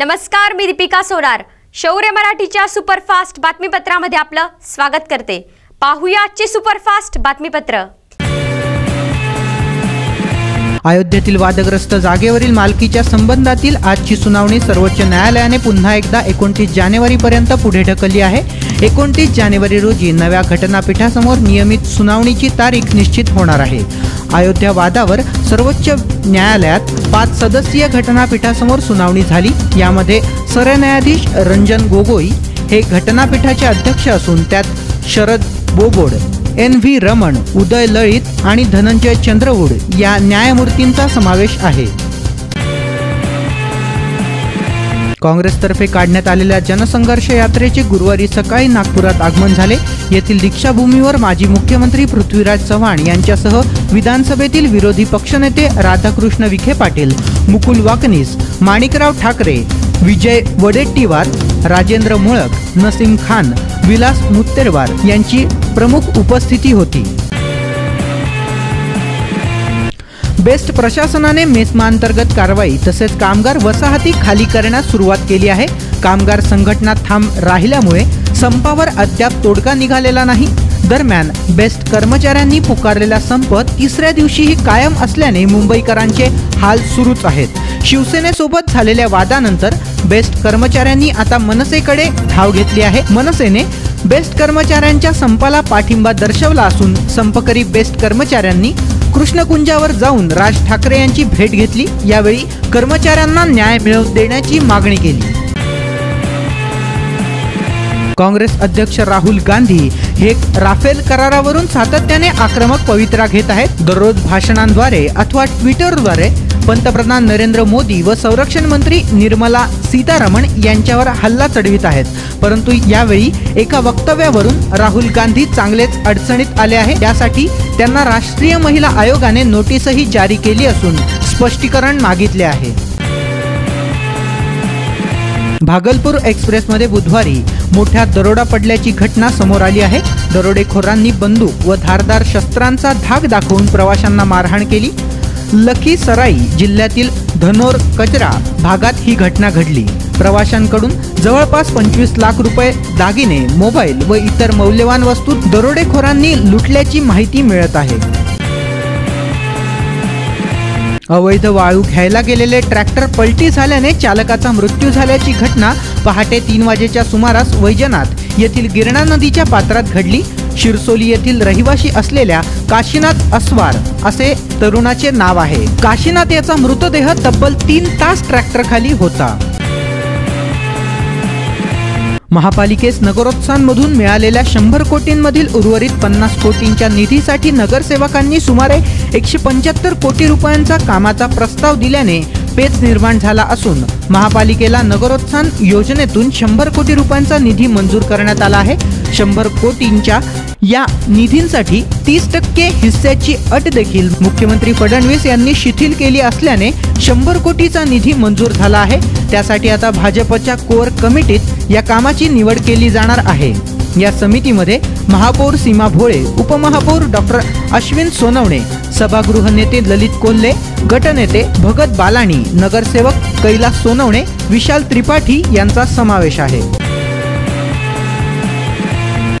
नमस्कार मी दीपिका सोनार. शौर्य मराठीच्या सुपरफास्ट बातमीपत्रामध्ये आपलं स्वागत करते. पाहूया आजची सुपरफास्ट बातमीपत्र. अयोध्येतील वादग्रस्त जागेवरील मालकीच्या संबंधातील आजची सुनावणी सर्वोच्च न्यायालयाने पुन्हा एकदा एकोणतीस जानेवारीपर्यंत पुढे ढकलली आहे. एकोणतीस जानेवारी रोजी नव्या घटनापीठासमोर नियमित सुनावणीची तारीख निश्चित होणार आहे. अयोध्या वादावर सर्वोच्च न्यायालयात पाच सदस्यीय घटनापीठासमोर सुनावणी झाली. यामध्ये सरन्यायाधीश रंजन गोगोई हे घटनापीठाचे अध्यक्ष असून त्यात शरद बोबोड एन व्ही रमण उदय लळित आणि धनंजय चंद्रवूड या न्यायमूर्तींचा समावेश आहे. काँग्रेसतर्फे काढण्यात आलेल्या जनसंघर्ष यात्रेचे गुरुवारी सकाळी नागपुरात आगमन झाले. येथील दीक्षाभूमीवर माजी मुख्यमंत्री पृथ्वीराज चव्हाण यांच्यासह विधानसभेतील विरोधी पक्षनेते राधाकृष्ण विखे पाटील मुकुल वाकनीस माणिकराव ठाकरे विजय वडेट्टीवार राजेंद्र मुळक नसीम खान विलास मुत्तेरवार यांची प्रमुख उपस्थिती होती. बेस्ट प्रशासनाने मेस्माअंतर्गत कारवाई तसेच कामगार वसाहती खाली करण्यास सुरुवात केली आहे. कामगार संघटना थांब राहिल्यामुळे संपावर अद्याप तोडगा निघालेला नाही. दरम्यान बेस्ट कर्मचाऱ्यांनी पुकारलेला संप तिसऱ्या दिवशीही कायम असल्याने मुंबईकरांचे हाल सुरूच आहेत. शिवसेनेसोबत झालेल्या वादानंतर बेस्ट कर्मचाऱ्यांनी आता मनसेकडे धाव घेतली आहे. मनसेने बेस्ट कर्मचाऱ्यांच्या संपाला पाठिंबा दर्शवला असून संपकरी बेस्ट कर्मचाऱ्यांनी कृष्णकुंजावर जाऊन राज ठाकरे यांची भेट घेतली. यावेळी कर्मचाऱ्यांना न्याय मिळवून देण्याची मागणी केली. काँग्रेस अध्यक्ष राहुल गांधी हे राफेल करारावरून सातत्याने आक्रमक पवित्रा घेत आहेत. दररोज भाषणांद्वारे अथवा ट्विटरद्वारे पंतप्रधान नरेंद्र मोदी व संरक्षण मंत्री निर्मला सीतारमण यांच्यावर हल्ला चढवित आहेत. परंतु यावेळी एका वक्तव्यावरून राहुल गांधी चांगलेच अडचणीत आले आहे. यासाठी त्यांना राष्ट्रीय महिला आयोगाने नोटीसही जारी केली असून स्पष्टीकरण मागितले आहे. भागलपूर एक्सप्रेसमध्ये बुधवारी मोठ्या दरोडा पडल्याची घटना समोर आली आहे. दरोडेखोरांनी बंदूक व धारदार शस्त्रांचा धाक दाखवून प्रवाशांना मारहाण केली. लखीसराई जिल्ह्यातील धनोर कचरा भागात ही घटना घडली. प्रवाशांकडून जवळपास पंचवीस लाख रुपये दागिने मोबाईल व इतर मौल्यवान वस्तू दरोडेखोरांनी लुटल्याची माहिती मिळत आहे. अवैध वाळू घ्यायला गेलेले ट्रॅक्टर पलटी झाल्याने चालकाचा मृत्यू झाल्याची घटना पहाटे तीन वाजेच्या सुमारास वैजनाथ येथील गिरणा नदीच्या पात्रात घडली. शिरसोली येथील रहिवाशी असलेल्या काशीनाथ अस्वार असे तरुणाचे नाव आहे. काशीनाथ याचा मृतदेह तब्बल तीन तास ट्रॅक्टर खाली होता. महापालिकेस नगरोत्सांमधून मिळालेल्या शंभर कोटींमधील उर्वरित पन्नास कोटींच्या निधीसाठी नगरसेवकांनी सुमारे एकशे पंच्याहत्तर कोटी रुपयांचा कामाचा प्रस्ताव दिल्याने पेच निर्माण झाला असून महापालिकेला नगरोत्थान योजनेतून शंभर कोटी रुपयांचा निधी मंजूर करण्यात आला आहे. शंभर कोटींच्या या निधींसाठी तीस टक्के हिस्स्याची अट देखील मुख्यमंत्री फडणवीस यांनी शिथिल केली असल्याने शंभर कोटीचा निधी मंजूर झाला आहे. त्यासाठी आता भाजपच्या कोर कमिटीत या कामाची निवड केली जाणार आहे. या समितीमध्ये महापौर सीमा भोळे उपमहापौर डॉक्टर अश्विन सोनवणे सभागृह नेते ललित कोल्हे गटनेते भगत बालाणी नगरसेवक कैलास सोनवणे विशाल त्रिपाठी यांचा समावेश आहे.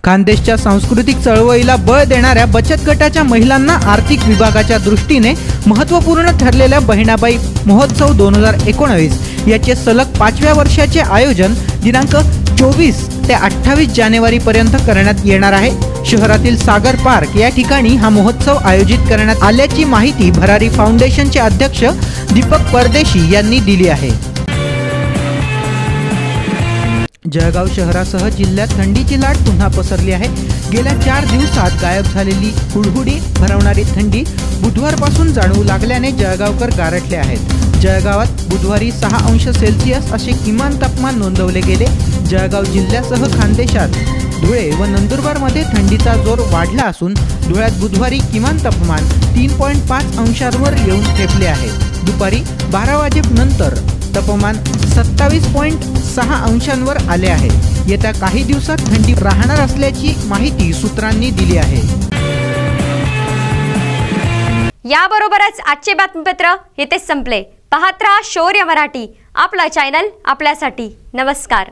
खानदेशच्या सांस्कृतिक चळवळीला बळ देणाऱ्या बचत गटाच्या महिलांना आर्थिक विभागाच्या दृष्टीने महत्त्वपूर्ण ठरलेल्या बहिणाबाई महोत्सव दोन हजार एकोणावीस याचे सलग पाचव्या वर्षाचे आयोजन दिनांक चोवीस ते अठ्ठावीस जानेवारी पर्यंत करण्यात येणार आहे. शहरातील सागर पार्क या ठिकाणी हा महोत्सव आयोजित करण्यात आल्याची माहिती भरारी फाउंडेशनचे अध्यक्ष दीपक परदेशी यांनी दिली आहे. जळगाव शहरासह जिल्ह्यात थंडीची लाट पुन्हा पसरली आहे. गेल्या चार दिवसात गायब झालेली हुडहुडी भरवणारी थंडी बुधवारपासून जाणवू लागल्याने जळगावकर गारठले आहेत. जळगावात बुधवारी सहा अंश सेल्सिअस असे किमान तापमान नोंदवले गेले. जळगाव जिल्ह्यासह खानदेशात धुळे व नंदुरबारमध्ये थंडीचा जोर वाढला असून धुळ्यात बुधवारी किमान तापमान तीन पॉईंट पाच अंशांवर येऊन ठेपले आहे. दुपारी बारा वाजेनंतर तापमान सत्तावीस पॉईंट सहा अंशांवर आले आहे. येत्या काही दिवसात थंडी राहणार असल्याची माहिती सूत्रांनी दिली आहे. याबरोबरच आजचे बातमीपत्र येथे संपले. पाहत राहा शौर्य मराठी. आपला चॅनल आपल्यासाठी. नमस्कार.